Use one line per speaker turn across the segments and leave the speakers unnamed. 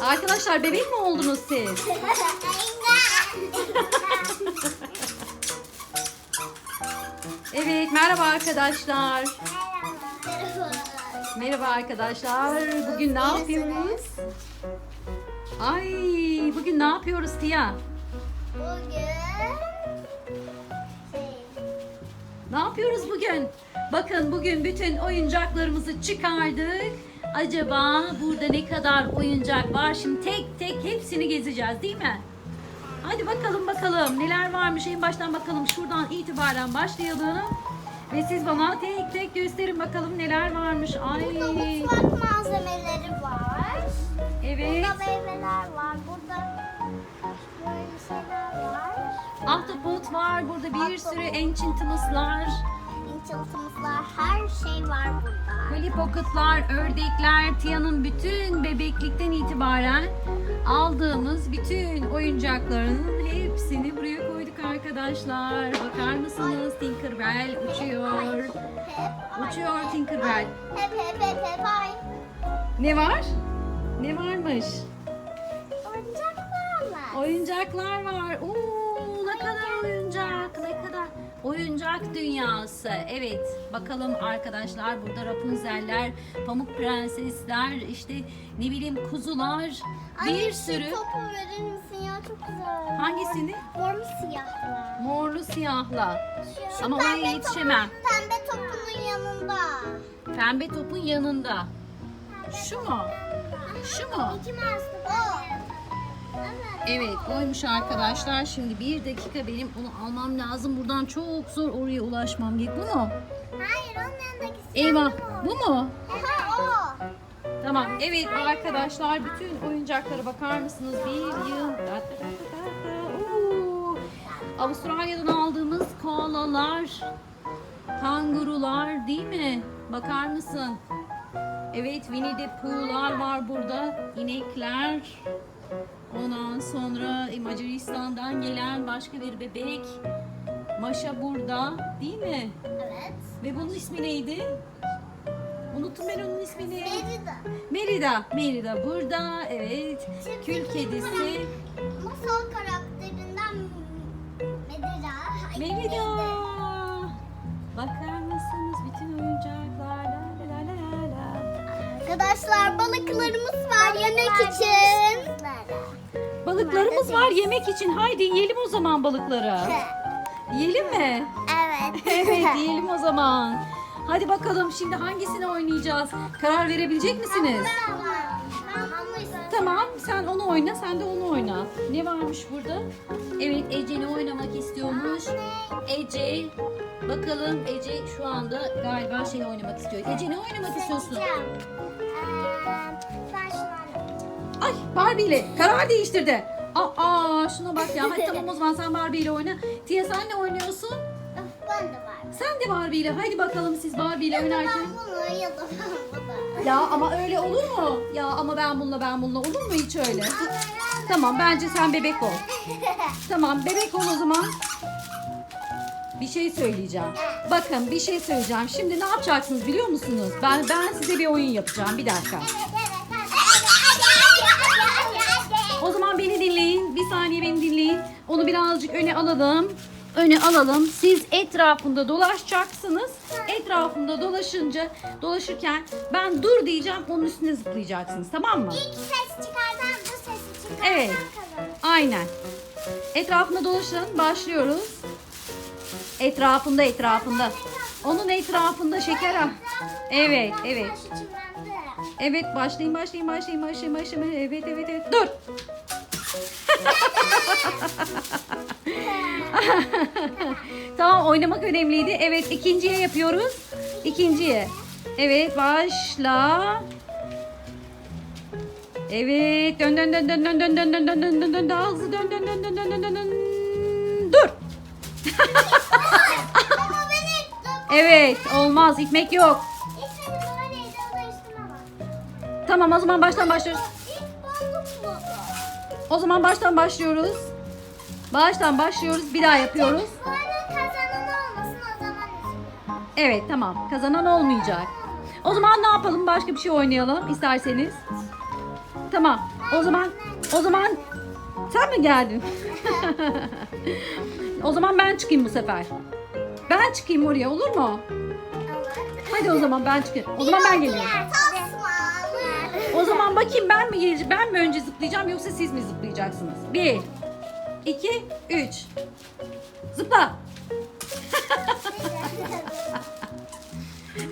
Arkadaşlar bebek mi oldunuz siz? Evet merhaba arkadaşlar. Merhaba arkadaşlar. Bugün ne yapıyoruz? Ay bugün ne yapıyoruz Tia?
Bugün
Ne yapıyoruz bugün? Bakın bugün bütün oyuncaklarımızı çıkardık. Acaba burada ne kadar oyuncak var? Şimdi tek tek hepsini gezeceğiz değil mi? Hadi bakalım bakalım neler varmış. En baştan bakalım şuradan itibaren başlayalım. Ve siz bana tek tek gösterin bakalım neler varmış. Ay.
burada mutfak malzemeleri var.
Evet.
Burada meyveler var. Burada böyle şeyler var.
Ahtapot var. Burada bir sürü Enchantimus'lar.
İnçıltımızlar her şey var burada.
Polly Pocket'lar, ördekler, Tia'nın bütün bebeklikten itibaren aldığımız bütün oyuncaklarının hepsini buraya koyduk arkadaşlar. Bakar mısınız? Tinkerbell uçuyor. Uçuyor Tinkerbell.
hep hep hep hep ay.
Ne var? Ne varmış?
Oyuncaklar var.
Oyuncaklar var. Oo, kadar oyuncak, ne kadar oyuncak dünyası. Evet, bakalım arkadaşlar burada Rapunzel'ler, Pamuk Prensesler, işte ne bileyim kuzular,
Anne,
bir
şu
sürü.
topu verir misin ya çok güzel.
Hangisini?
Mor mu siyahlar?
Morlu siyahla.
Şu
Ama oraya yetişemem.
Pembe topunun yanında.
Pembe topun yanında. Şu mu? Şu mu?
İki Mars'ta o. Evet.
Evet oymuş arkadaşlar. Şimdi bir dakika benim onu almam lazım. Buradan çok zor oraya ulaşmam gerek. Bu mu?
Hayır onun yanındaki
Eyvah. Bu mu?
Aha o.
Tamam. Evet arkadaşlar bütün oyuncaklara bakar mısınız? Bir yıl. Oo. Avustralya'dan aldığımız koalalar, kangurular değil mi? Bakar mısın? Evet Winnie the Pooh'lar var burada. İnekler. Ondan sonra Macaristan'dan gelen başka bir bebek. Maşa burada değil mi?
Evet.
Ve bunun ismi neydi? Unuttum ben onun ismini.
Merida.
Merida. Merida burada. Evet. Kül kedisi.
Masal karakterinden Medira.
Merida. Bakar mısınız bütün oyuncaklar? La la la la la.
Arkadaşlar balıklarımız var yemek için.
Balıklarımız var yemek için. Haydi yiyelim o zaman balıkları. Yiyelim mi?
Evet.
Evet yiyelim o zaman. Hadi bakalım şimdi hangisini oynayacağız? Karar verebilecek misiniz? Tamam sen onu oyna sen de onu oyna. Ne varmış burada? Evet Ece ne oynamak istiyormuş? Ece bakalım Ece şu anda galiba şey oynamak istiyor. Ece ne oynamak istiyorsun? Ay Barbie ile karar değiştirdi. Aa şuna bak ya. Hadi tamam o zaman sen Barbie ile oyna. Tia sen ne oynuyorsun?
Ben de var.
Sen de Barbie ile. Haydi bakalım siz Barbie ile
Ya da
oynarken.
ben bunu ya da ben bunu.
Ya ama öyle olur mu? Ya ama ben bununla ben bununla olur mu hiç öyle? Tamam bence sen bebek ol. Tamam bebek ol o zaman. Bir şey söyleyeceğim. Bakın bir şey söyleyeceğim. Şimdi ne yapacaksınız biliyor musunuz? Ben ben size bir oyun yapacağım. Bir dakika. Dinleyin. Bir saniye beni dinleyin. Onu birazcık öne alalım. Öne alalım. Siz etrafında dolaşacaksınız. Etrafında dolaşınca, dolaşırken ben dur diyeceğim. Onun üstüne zıplayacaksınız. Tamam mı?
İlk ses çıkartan bu sesi çıkartan
Evet.
kazanır.
Aynen. Etrafında dolaşın. Başlıyoruz. Etrafında etrafında. Onun etrafında şeker al. Evet, evet. Evet başlayın başlayın başlayın başlayın başlayın. Evet evet evet. Dur. Tamam oynamak önemliydi. Evet ikinciye yapıyoruz. İkinciye. Evet başla. Evet dön dön dön dön dön dön dön dön dön dön dön dön daha hızlı dön dön dön dön dön dön dön dön. Dur. Evet olmaz gitmek yok. Tamam o zaman baştan başlıyoruz. O zaman baştan başlıyoruz. Baştan başlıyoruz. Bir daha yapıyoruz. Evet tamam. Kazanan olmayacak. O zaman ne yapalım? Başka bir şey oynayalım isterseniz. Tamam. O zaman o zaman sen mi geldin? o zaman ben çıkayım bu sefer. Ben çıkayım oraya olur mu? Hadi o zaman ben çıkayım. O zaman ben geliyorum. O zaman bakayım ben mi geleceğim? Ben mi önce zıplayacağım yoksa siz mi zıplayacaksınız? Bir, iki, üç. Zıpla.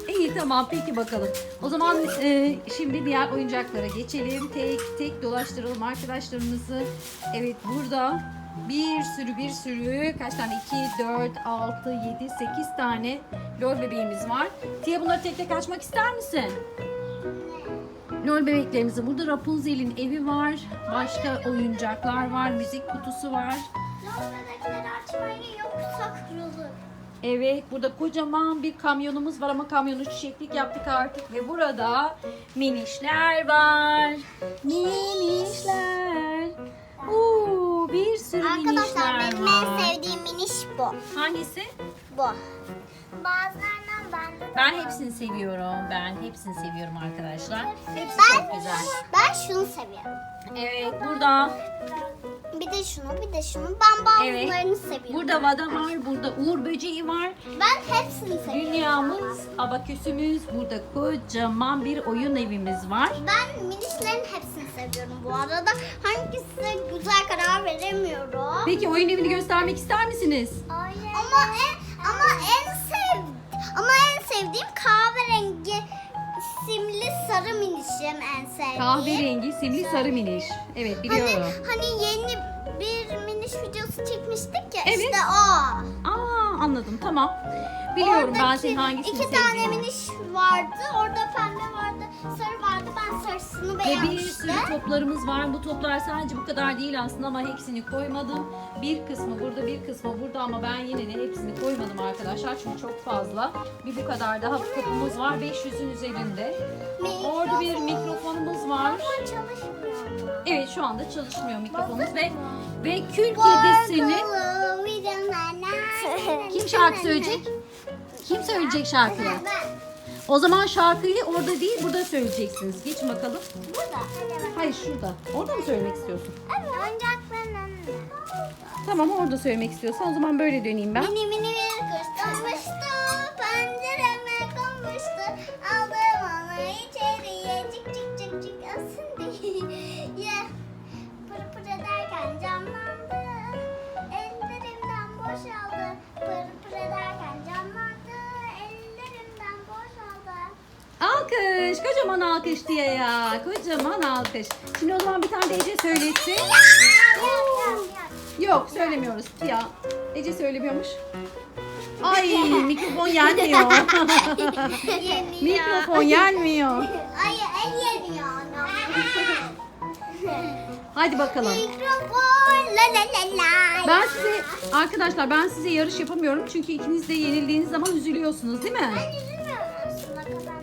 İyi tamam peki bakalım. O zaman e, şimdi diğer oyuncaklara geçelim. Tek tek dolaştıralım arkadaşlarımızı. Evet burada bir sürü bir sürü kaç tane? 2, 4, 6, 7, 8 tane lol bebeğimiz var. Tia bunları tek tek açmak ister misin? Lol bebeklerimizin burada Rapunzel'in evi var. Başka oyuncaklar var. Müzik kutusu var. Evet burada kocaman bir kamyonumuz var ama kamyonu çiçeklik yaptık artık ve burada minişler var. Minişler. Oo, bir sürü
Arkadaşlar
minişler
benim
var.
en sevdiğim miniş bu.
Hangisi?
Bu. Bazılarından ben de
Ben hepsini seviyorum. Ben hepsini seviyorum arkadaşlar. Hepsi
Ben,
çok güzel.
ben şunu seviyorum.
Evet burada
Bir de şunu, bir de şunu. Ben bazılarını
Evet.
seviyorum.
burada vada var, burada uğur böceği var.
Ben hepsini seviyorum.
Dünyamız, abaküsümüz, burada kocaman bir oyun evimiz var.
Ben minişlerin hepsini seviyorum bu arada. Hangisi güzel karar veremiyorum.
Peki oyun evini göstermek ister misiniz?
En ama en ama en sevdiğim kahverengi simli sarı minişim en sevdiğim.
Kahverengi, simli, sarı miniş. Evet
Hani,
biliyorum.
hani yeni bir miniş videosu çekmiştik ya
Evet.
işte o.
Aa anladım tamam. Biliyorum ben
Oradaki
senin hangisini
iki tane
sevdiğini.
miniş vardı. Orada pembe vardı, sarı vardı. Ben sarısını
Ve bir sürü toplarımız var. Bu toplar sadece bu kadar değil aslında ama hepsini koymadım. Bir kısmı burada, bir kısmı burada ama ben yine de hepsini koymadım arkadaşlar. Çünkü çok fazla. Bir bu kadar daha topumuz var. 500'ün üzerinde. Orada bir mikrofonumuz var.
Ama çalışmıyor.
Evet şu anda çalışmıyor mikrofonumuz ve ve kül kedisini kim şarkı söyleyecek? Kim söyleyecek şarkıyı?
Ben.
O zaman şarkıyı orada değil burada söyleyeceksiniz. Geç bakalım.
Burada.
Hayır şurada. Orada mı söylemek istiyorsun?
Evet. Oyuncakların önünde.
Tamam orada söylemek istiyorsan o zaman böyle döneyim ben.
Mini mini bir kuş donmuştu, pencereme
Kocaman alkış diye ya. Kocaman alkış. Şimdi o zaman bir tane de Ece söylesin. Yok söylemiyoruz ya. Ece söylemiyormuş. Ay mikrofon yenmiyor. mikrofon yenmiyor.
Ay el yeniyor.
Hadi bakalım.
Mikrofon la la la la.
Ben size arkadaşlar ben size yarış yapamıyorum çünkü ikiniz de yenildiğiniz zaman üzülüyorsunuz değil mi?
Ben üzülmüyorum aslında falan.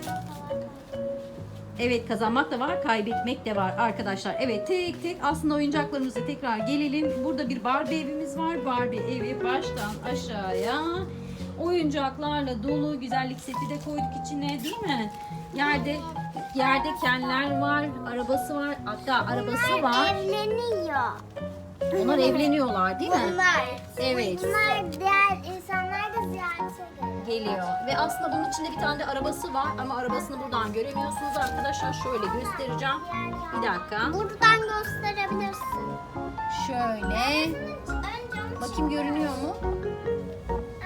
Evet kazanmak da var, kaybetmek de var arkadaşlar. Evet tek tek aslında oyuncaklarımıza tekrar gelelim. Burada bir Barbie evimiz var. Barbie evi baştan aşağıya oyuncaklarla dolu. Güzellik seti de koyduk içine değil mi? Yerde yerde kenler var, arabası var. Hatta arabası var.
Evleniyor.
Onlar evleniyorlar değil mi?
Bunlar.
Evet.
Bunlar diğer geliyor.
Ve aslında bunun içinde bir tane de arabası var ama arabasını buradan göremiyorsunuz arkadaşlar. Şöyle göstereceğim. Bir dakika.
Buradan gösterebilirsin.
Şöyle. Bakayım görünüyor mu?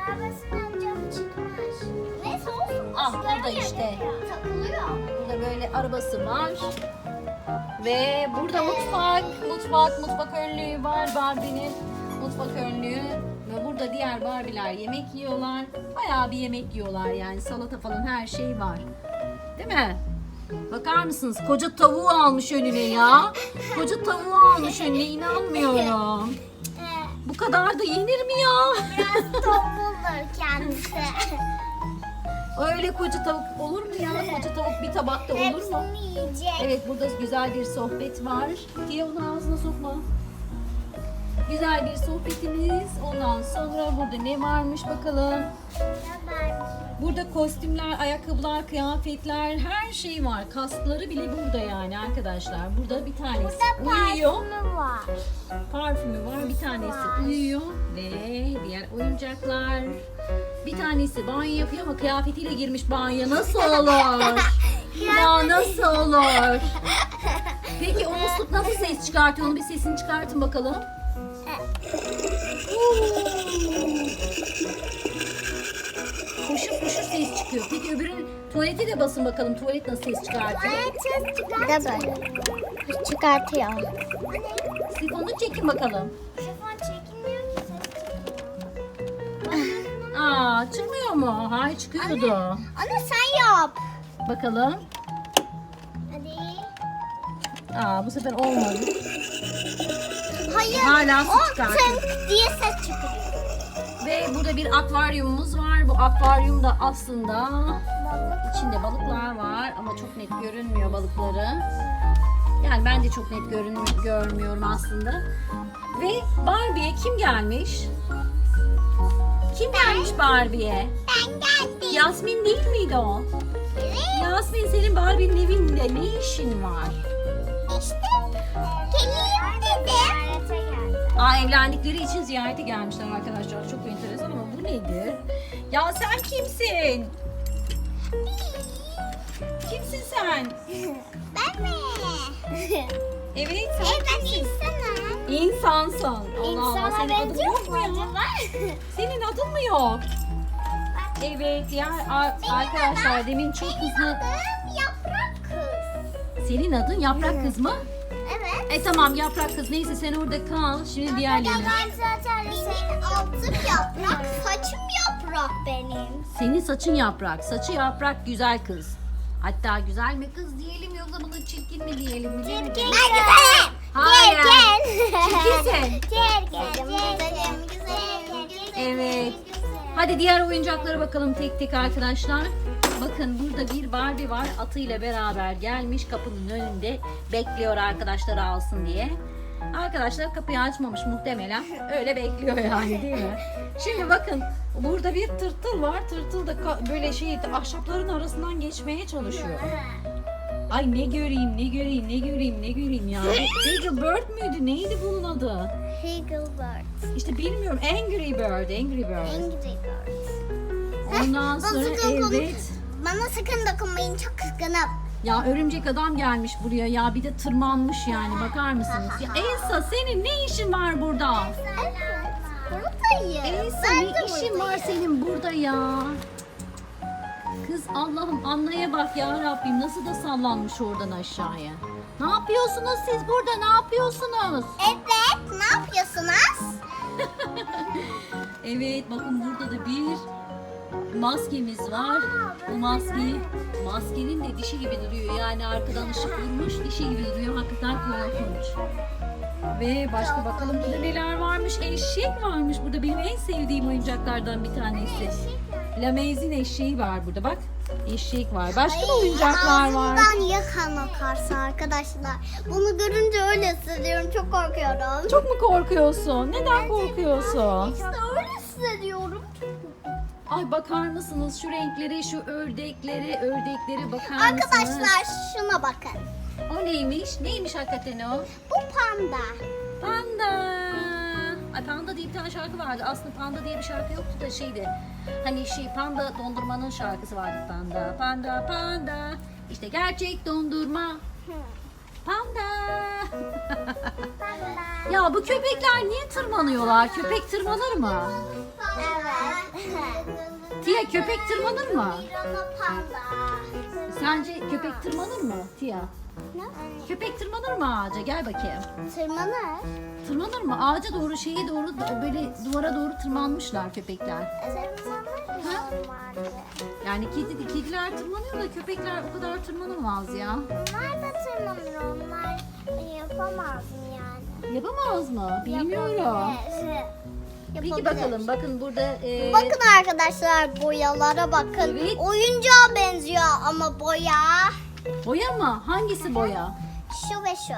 Arabasının ön camı çıkmış. Neyse olsun.
Ah, burada işte.
Takılıyor.
Burada böyle arabası var. Ve burada mutfak, mutfak, mutfak önlüğü var Barbie'nin. Mutfak önlüğü. Burada diğer Barbie'ler yemek yiyorlar. Bayağı bir yemek yiyorlar yani salata falan her şey var. Değil mi? Bakar mısınız? Koca tavuğu almış önüne ya. Koca tavuğu almış önüne inanmıyorum. Bu kadar da yenir mi ya?
biraz tombuldur kendisi.
Öyle koca tavuk olur mu ya? Koca tavuk bir tabakta olur mu?
Hepsini yiyecek.
Evet burada güzel bir sohbet var. Diye onu ağzına sokma. Güzel bir sohbetimiz. Ondan sonra burada ne varmış bakalım. Burada kostümler, ayakkabılar, kıyafetler, her şey var. Kaskları bile burada yani arkadaşlar. Burada bir tanesi
Burada
uyuyor.
parfümü var.
Parfümü var. Bir tanesi uyuyor ve diğer oyuncaklar. Bir tanesi banyo yapıyor ama kıyafetiyle girmiş banyo. Nasıl olur? ya nasıl olur? Peki o musluk nasıl ses çıkartıyor? Onu bir sesini çıkartın bakalım. Koşur koşur ses çıkıyor. Peki öbürü tuvalete de basın bakalım. Tuvalet nasıl ses çıkartıyor?
Bir de böyle. Çıkartıyor.
Sifonu çekin bakalım.
Şoför çekilmiyor ki ses çıkıyor.
Aa çıkmıyor mu? Hayır çıkıyordu.
Anne sen yap.
Bakalım.
Hadi.
Aa bu sefer olmadı.
Hayır.
Hala su
o
çıkartıyor.
tınk diye ses çıkıyor.
Ve burada bir akvaryumumuz var. Bu akvaryumda aslında içinde balıklar var ama çok net görünmüyor balıkları. Yani ben de çok net görün görmüyorum aslında. Ve Barbie'ye kim gelmiş? Kim gelmiş Barbie'ye?
Ben geldim.
Yasmin değil miydi o?
Evet.
Yasmin senin Barbie'nin evinde ne işin var?
İşte geleyim dedim.
Aa evlendikleri için ziyarete gelmişler arkadaşlar. Çok enteresan ama bu nedir? Ya sen kimsin? Kimsin sen?
Ben mi?
Evet sen
ben
kimsin?
insanım.
İnsansın. Allah Allah
İnsana
senin adın
benziyor
yok
mu
mu ya?
acaba?
Senin adın mı yok? Evet diğer a- arkadaşlar demin çok hızlı.
Adım yaprak kız.
Senin adın Yaprak Kız mı? E tamam Yaprak Kız neyse sen orada kal. Şimdi diğerlerine.
Ben zaten benim altım yaprak, saçım yaprak benim.
Senin saçın yaprak. Saçı yaprak güzel kız. Hatta güzel mi kız diyelim yoksa bunu çirkin mi diyelim mi?
Ben güzelim.
Hayır.
Gel gel.
Çirkinsin.
Gel gel. Güzelim güzelim.
Evet. Hadi diğer oyuncaklara bakalım tek tek arkadaşlar. Bakın burada bir Barbie var. Atıyla beraber gelmiş kapının önünde bekliyor arkadaşları alsın diye. Arkadaşlar kapıyı açmamış muhtemelen. Öyle bekliyor yani değil mi? Şimdi bakın burada bir tırtıl var. Tırtıl da böyle şey ahşapların arasından geçmeye çalışıyor. Ay ne göreyim ne göreyim ne göreyim ne göreyim ya. Eagle Bird müydü? Neydi bunun adı?
Higglebird.
İşte bilmiyorum. Angry Bird, Angry Bird.
Angry Bird.
Ondan sonra evet.
Bana sakın dokunmayın çok kızgınım.
Ya örümcek adam gelmiş buraya ya bir de tırmanmış yani bakar mısınız? Ya Elsa senin ne işin var burada?
Evet. Buradayım.
Elsa
Ben
ne
de
işin var
buradayım.
senin burada ya? Kız Allah'ım anlaya bak ya Rabbim nasıl da sallanmış oradan aşağıya. Ne yapıyorsunuz siz burada ne yapıyorsunuz?
Evet. Ne yapıyorsunuz?
Evet bakın burada da bir maskemiz var. Bu maske maskenin de dişi gibi duruyor. Yani arkadan ışık vurmuş dişi gibi duruyor. Hakikaten korkunç. Ve başka bakalım burada neler varmış. Eşek varmış burada. Benim en sevdiğim oyuncaklardan bir tanesi. Lamez'in eşeği var burada bak. Eşek var. Başka da oyuncaklar var.
Ağzımdan ya kan akarsa arkadaşlar. Bunu görünce öyle hissediyorum. Çok korkuyorum.
Çok mu korkuyorsun? Neden korkuyorsun?
İşte öyle hissediyorum.
Ay bakar mısınız şu renklere, şu ördekleri, ördeklere bakar mısınız?
Arkadaşlar şuna bakın.
O neymiş? Neymiş hakikaten o?
Bu panda.
Panda. Ay Panda diye bir tane şarkı vardı. Aslında Panda diye bir şarkı yoktu da şeydi. Hani şey Panda dondurmanın şarkısı vardı Panda. Panda, Panda. İşte gerçek dondurma. Panda.
Panda.
ya bu köpekler niye tırmanıyorlar? Köpek tırmanır mı?
Evet.
Tia köpek tırmanır mı? Sence köpek tırmanır mı Tia?
Ne?
Köpek tırmanır mı ağaca? Gel bakayım.
Tırmanır.
Tırmanır mı? Ağaca doğru, şeye doğru, böyle duvara doğru tırmanmışlar köpekler.
Tırmanır vardı.
Yani kedi, kediler tırmanıyor da köpekler o kadar tırmanamaz ya.
Onlar da tırmanır. Onlar yapamaz mı yani?
Yapamaz mı? Bilmiyorum.
Yapabilir.
Peki bakalım. Bakın burada e,
Bakın arkadaşlar boyalara bakın.
Evet.
Oyuncağa benziyor ama boya.
boya mı? Hangisi boya?
Şu ve şu.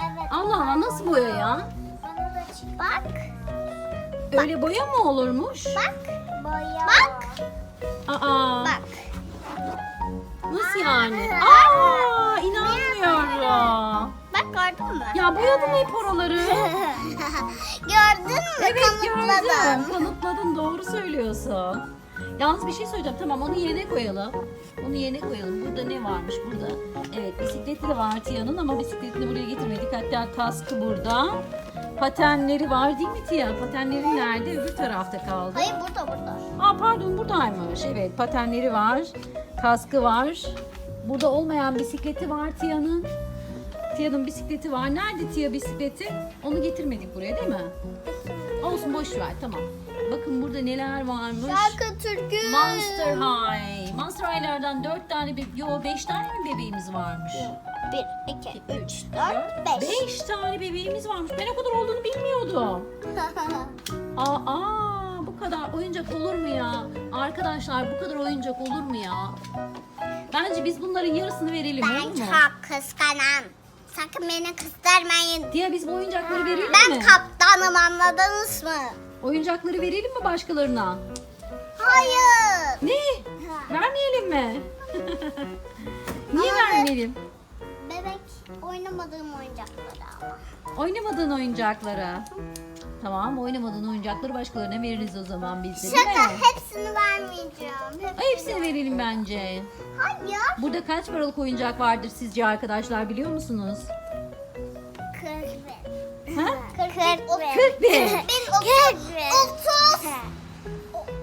Evet.
Allah Allah nasıl boya ya?
Bak.
Öyle boya mı olurmuş?
Bak. Boya. Bak.
Aa,
Bak.
nasıl yani? Aa, inanmıyorum.
Bak gördün mü?
Ya boyadın hep oraları.
Gördün mü?
Evet
Kanıtladım.
gördüm. Kanıtladın doğru söylüyorsun. Yalnız bir şey söyleyeceğim. Tamam onu yerine koyalım. Onu yerine koyalım. Burada ne varmış burada? Evet bisikleti de var Tia'nın ama bisikletini buraya getirmedik. Hatta kaskı burada. Patenleri var değil mi Tia? Patenleri nerede? Öbür tarafta kaldı.
Hayır burada burada.
Aa pardon buradaymış. Evet patenleri var. Kaskı var. Burada olmayan bisikleti var Tia'nın. Tia'nın bisikleti var. Nerede Tia bisikleti? Onu getirmedik buraya değil mi? Olsun boş ver tamam. Bakın burada neler varmış.
Şarkı türkü.
Monster High. Monster High'lardan 4 tane, yo 5 tane mi bebeğimiz varmış?
1, 2, 3,
3,
4, 5.
5 tane bebeğimiz varmış. Ben o kadar olduğunu bilmiyordum. Aa, bu kadar oyuncak olur mu ya? Arkadaşlar bu kadar oyuncak olur mu ya? Bence biz bunların yarısını verelim
ben
olur mu?
çok kıskanam. Sakın beni kıstırmayın.
Diye biz bu oyuncakları verelim
Ben
mi?
kaptanım anladınız mı?
Oyuncakları verelim mi başkalarına?
Hayır.
Ne? Vermeyelim mi? Niye vermeyelim?
Oynamadığım oyuncakları ama.
Oynamadığın oyuncaklara. Tamam oynamadığın oyuncakları başkalarına veririz o zaman biz de değil
Şaka
mi?
hepsini vermeyeceğim. Hep-
Ay, Hepsini verelim bence.
Hayır.
Burada kaç paralık oyuncak vardır sizce arkadaşlar biliyor musunuz?
40 bin.
Ha?
40 bin.
40 bin.
Bin 30. 30.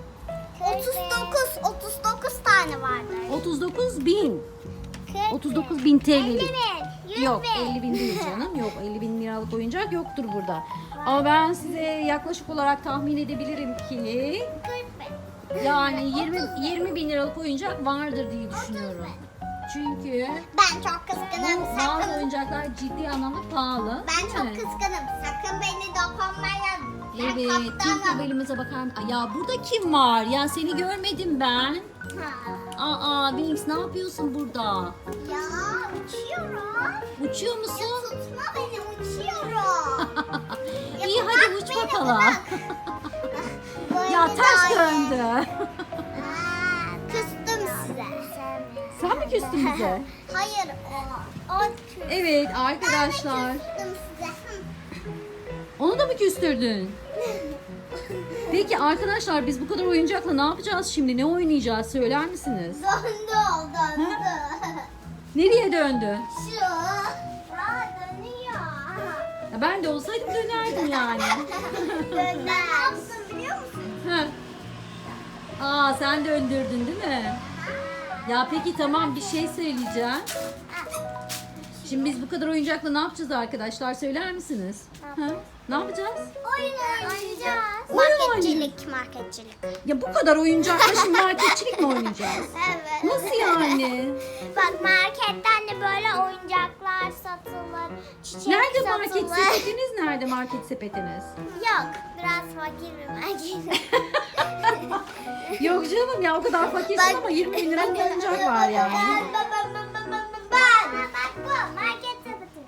39. 39 tane vardı.
39 bin.
40
39 bin
50
TL'lik.
bin. 100
Yok
bin.
50 bin değil canım. Yok 50 bin liralık oyuncak yoktur burada. Ama ben size yaklaşık olarak tahmin edebilirim ki
40 bin.
yani 20 20 bin liralık oyuncak vardır diye düşünüyorum. Çünkü
Ben çok
bu
kıskanım.
bazı
Sakın.
oyuncaklar ciddi anlamda pahalı.
Ben çok
mi?
Sakın beni dokunmayın. Ben
Evet,
kaptanım.
Tinkerbell'imize bakar mısın? Ya burada kim var? Ya seni görmedim ben.
Ha.
Aa, Wings ne yapıyorsun burada?
Ya uçuyorum.
Uçuyor
Ya
musun?
tutma beni uçuyorum. Ya
İyi hadi uç bakalım. ya ters döndü.
Küstüm size.
Sen mi küstün bize?
Hayır o. O küstü.
Evet
Ben
arkadaşlar.
de küstüm size.
Onu da mı küstürdün? Peki arkadaşlar biz bu kadar oyuncakla ne yapacağız şimdi? Ne oynayacağız söyler misiniz?
Döndü o döndü.
Nereye döndü?
Şu. Aa, dönüyor.
Ya ben de olsaydım dönerdim yani.
Ben ne yaptım biliyor musun?
Heh. Aa sen döndürdün değil mi? Ya peki tamam bir şey söyleyeceğim. Şimdi biz bu kadar oyuncakla ne yapacağız arkadaşlar söyler misiniz? Ha? Ne yapacağız?
Oyun oynayacağız.
Oyun
Marketçilik, marketçilik.
Ya bu kadar oyuncakla şimdi marketçilik mi oynayacağız?
Evet.
Nasıl yani?
Bak marketten de böyle oyuncaklar satılır. Çiçek
Nerede market
satılır.
sepetiniz? Nerede market sepetiniz?
Yok. Biraz fakir bir market.
Yok canım ya o kadar fakirsin ama 20 bin liralık oyuncak var yani.
Ben, ben, ben.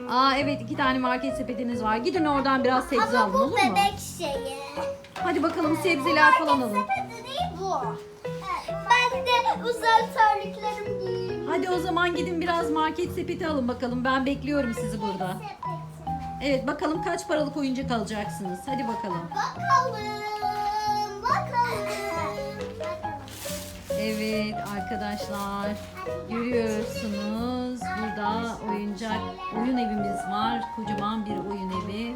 Aa evet iki tane market sepetiniz var. Gidin oradan biraz sebze
Ama
alın
bu
olur mu?
bebek şeyi.
Hadi bakalım sebzeler falan alın.
sepeti değil bu. Ben de özel terliklerim giyeyim.
Hadi o zaman gidin biraz market sepeti alın bakalım. Ben bekliyorum sizi burada.
Sepetimi.
Evet bakalım kaç paralık oyuncak alacaksınız. Hadi. Bakalım.
Bakalım.
Arkadaşlar görüyorsunuz burada oyuncak oyun evimiz var. Kocaman bir oyun evi.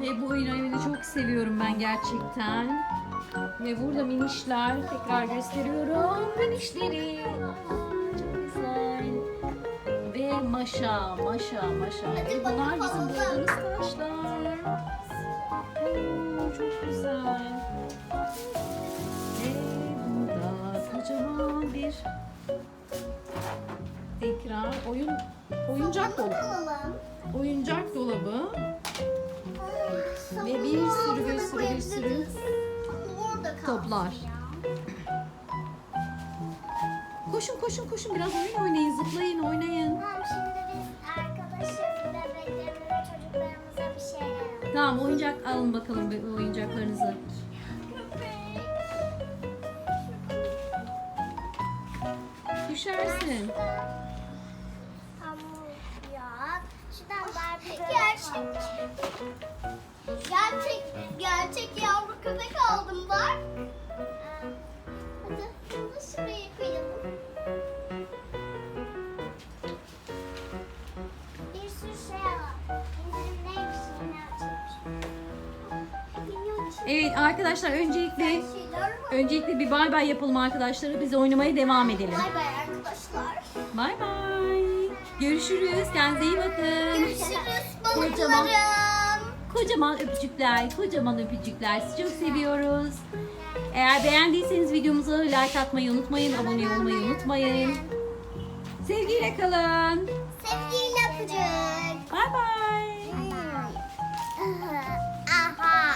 Ve bu oyun evini çok seviyorum ben gerçekten. Ve burada minişler tekrar gösteriyorum. Minişleri. Ve maşa, maşa, maşa. Ve bunlar bizim bulduğumuz taşlar. Çok güzel. Kocaman bir tekrar oyun oyuncak dolabı. Oyuncak dolabı ve bir sürü bir sürü bir sürü toplar. Koşun koşun koşun biraz oyun oynayın, zıplayın, oynayın.
Tamam şimdi biz arkadaşız bebeklerimize çocuklarımıza bir alalım.
Tamam oyuncak alın bakalım oyuncaklarınızı.
Barbie Gerçek. Gerçek, gerçek yavru köpek aldım bak. Hadi bunu şuraya koyalım. Bir sürü şey var. Açılmış.
Evet arkadaşlar öncelikle
var.
öncelikle bir bay bay yapalım arkadaşlara. Biz oynamaya devam edelim.
Bay bay arkadaşlar.
Bay bay. Görüşürüz. Kendinize iyi bakın.
Görüşürüz
Kocaman.
balıklarım.
Kocaman öpücükler, kocaman öpücükler. Sizi çok seviyoruz. Eğer beğendiyseniz videomuza like atmayı unutmayın, abone olmayı unutmayın. Sevgiyle kalın.